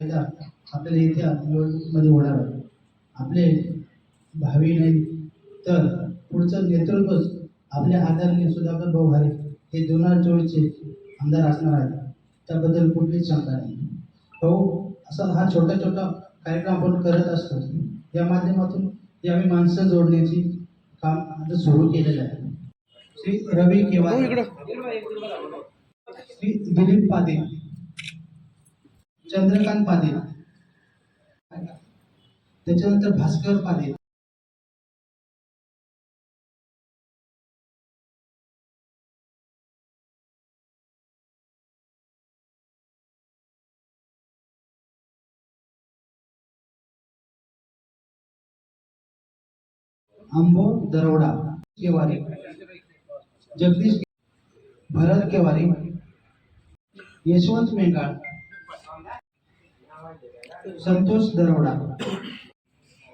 फायदा आपल्याला येत्या निवडणुकीमध्ये होणार आहे. आपले भावी नाही तर पुढचं नेतृत्वच आपले आदरणीय सुधाकर भाऊ घारे हे दोन हजार चोवीसचे आमदार असणार आहेत. त्याबद्दल कुठलीच शंका नाही. भाऊ असा हा छोटा छोटा कार्यक्रम आपण करत असतो या माध्यमातून या आम्ही माणसं जोडण्याची काम आता सुरू केलेलं आहे. श्री रवी केवार श्री दिलीप पाटील चंद्रकांत पाटील. त्याच्यानंतर भास्कर पाटील. आंबो दरोडा केवारी. जगदीश भरत केवारी. यशवंत मेंगाळ संतोष दरोडा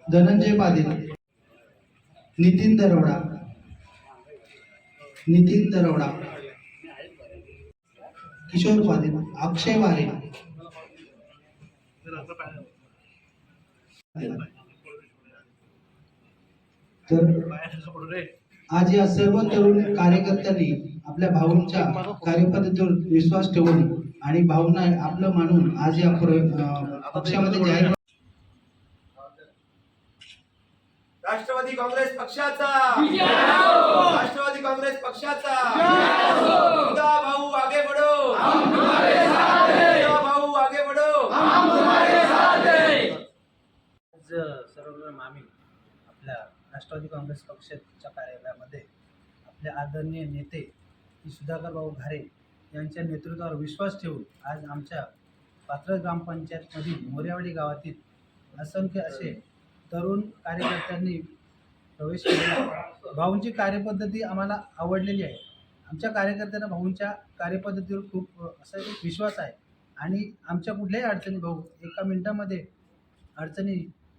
धनंजय पाटील नितीन दरोडा नितीन दरोडा किशोर पाटील अक्षय वारे. तर आज या सर्व तरुण कार्यकर्त्यांनी आपल्या भाऊंच्या कार्यपद्धतीवर विश्वास ठेवून आणि भाऊंना आपलं मानून आज या पक्षामध्ये जाहीर राष्ट्रवादी काँग्रेस पक्षाचा. राष्ट्रवादी काँग्रेस पक्षाचा. सुधा भाऊ आगे बढो. सुधा भाऊ आगे बढो. आज सर्वप्रथम आम्ही आपल्या राष्ट्रवादी काँग्रेस पक्षाच्या कार्यालयामध्ये आपले आदरणीय नेते सुधाकर भाऊ घारे यांच्या नेतृत्वावर विश्वास ठेवून आज आमच्या पात्र ग्रामपंचायतमधील मोर्यावाडी गावातील असंख्य असे तरुण कार्यकर्त्यांनी प्रवेश केला. भाऊंची कार्यपद्धती आम्हाला आवडलेली आहे. आमच्या कार्यकर्त्यांना भाऊंच्या कार्यपद्धतीवर खूप असा एक विश्वास आहे. आणि आमच्या कुठल्याही अडचणी भाऊ एका मिनिटामध्ये अडचणी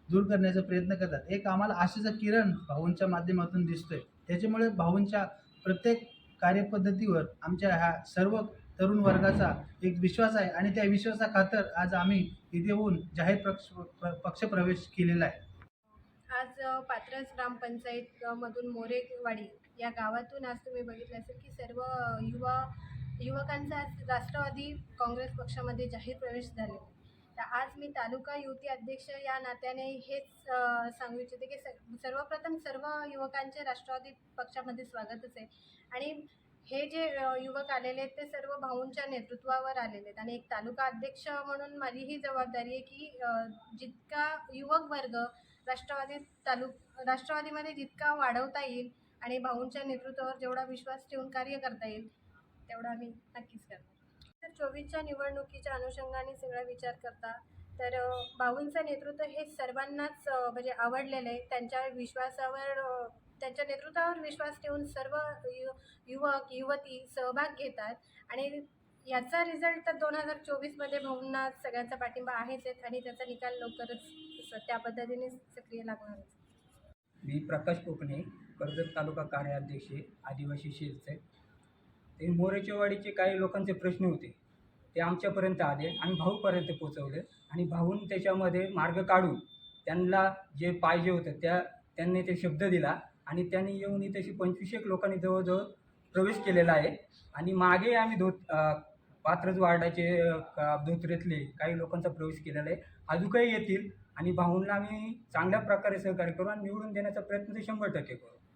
दूर करण्याचा प्रयत्न करतात. एक आम्हाला आशेचा किरण भाऊंच्या माध्यमातून दिसतोय. त्याच्यामुळे भाऊंच्या प्रत्येक कार्यपद्धतीवर आमच्या ह्या सर्व तरुण वर्गाचा एक विश्वास आहे आणि त्या विश्वासा खातर आज आम्ही इथे येऊन जाहीर पक्ष पक्षप्रवेश केलेला आहे. आज पात्रस ग्रामपंचायत मधून मोरेवाडी या गावातून आज तुम्ही बघितलं असेल की सर्व युवा युवकांचा आज राष्ट्रवादी काँग्रेस पक्षामध्ये जाहीर प्रवेश झाले. तर आज मी तालुका युवती अध्यक्ष या नात्याने हेच सांगू इच्छिते की स- सर्वप्रथम सर्व युवकांचे राष्ट्रवादी पक्षामध्ये स्वागतच आहे. आणि हे जे युवक आलेले आहेत ते सर्व भाऊंच्या नेतृत्वावर आलेले आहेत. आणि एक तालुका अध्यक्ष म्हणून माझी ही जबाबदारी आहे की जितका युवक वर्ग राष्ट्रवादी तालुक राष्ट्रवादीमध्ये जितका वाढवता येईल आणि भाऊंच्या नेतृत्वावर जेवढा विश्वास ठेवून कार्य करता येईल तेवढा आम्ही नक्कीच करतो चोवीसच्या निवडणुकीच्या अनुषंगाने सगळा विचार करता तर अ, भाऊंचं नेतृत्व हे सर्वांनाच म्हणजे आवडलेलं आहे. त्यांच्या विश्वासावर त्यांच्या नेतृत्वावर विश्वास ठेवून सर्व यु युवक युवती सहभाग घेतात. आणि याचा रिझल्ट तर दोन हजार चोवीसमध्ये भाऊंना सगळ्यांचा पाठिंबा आहेच आहे आणि त्याचा निकाल लवकरच त्या पद्धतीने सक्रिय लागणार मी प्रकाश कोकणे कर्जत तालुका कार्याध्यक्ष आदिवासी शिरचे ते मोरेचेवाडीचे काही लोकांचे प्रश्न होते. ते आमच्यापर्यंत आले आणि भाऊपर्यंत पोचवले आणि भाऊन त्याच्यामध्ये मार्ग काढून त्यांना जे पाहिजे होतं त्या त्यांनी ते शब्द दिला आणि त्यांनी येऊन इथे पंचवीस एक लोकांनी जवळजवळ प्रवेश केलेला आहे. आणि मागे आम्ही धोत पात्रज वार्डाचे का- धोत्रेतले काही लोकांचा प्रवेश केलेला आहे. अजूनही येतील आणि भाऊंना आम्ही चांगल्या प्रकारे सहकार्य करू आणि निवडून देण्याचा प्रयत्न ते शंभर टक्के करू.